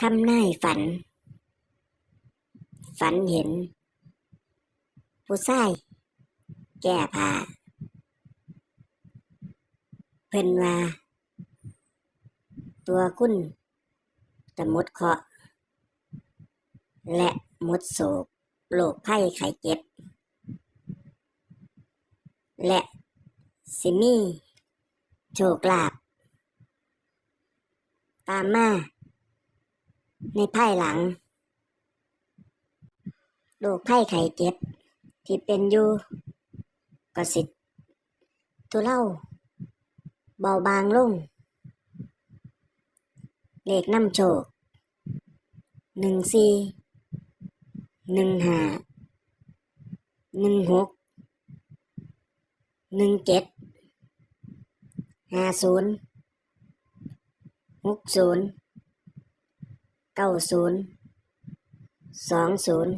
ทำนายฝัน ฝันเห็น ผู้ชายแก้ผ้าเพิ่นว่า ตัวคุณจะมดเคาะ และมดโศกโรคภัยไข้เจ็บ และสิมีโชคลาภตามมา ในภายหลังโรคภัยไข้เจ็บ ที่เป็นอยู่ก็สิทุเลาเบาบางลงเลขน้ำโชคหนึ่งสี่หนึ่งห้าหนึ่งหกหนึ่งเจ็ดห้าศูนย์หกศูนย์ เก้าศูนย์สองศูนย์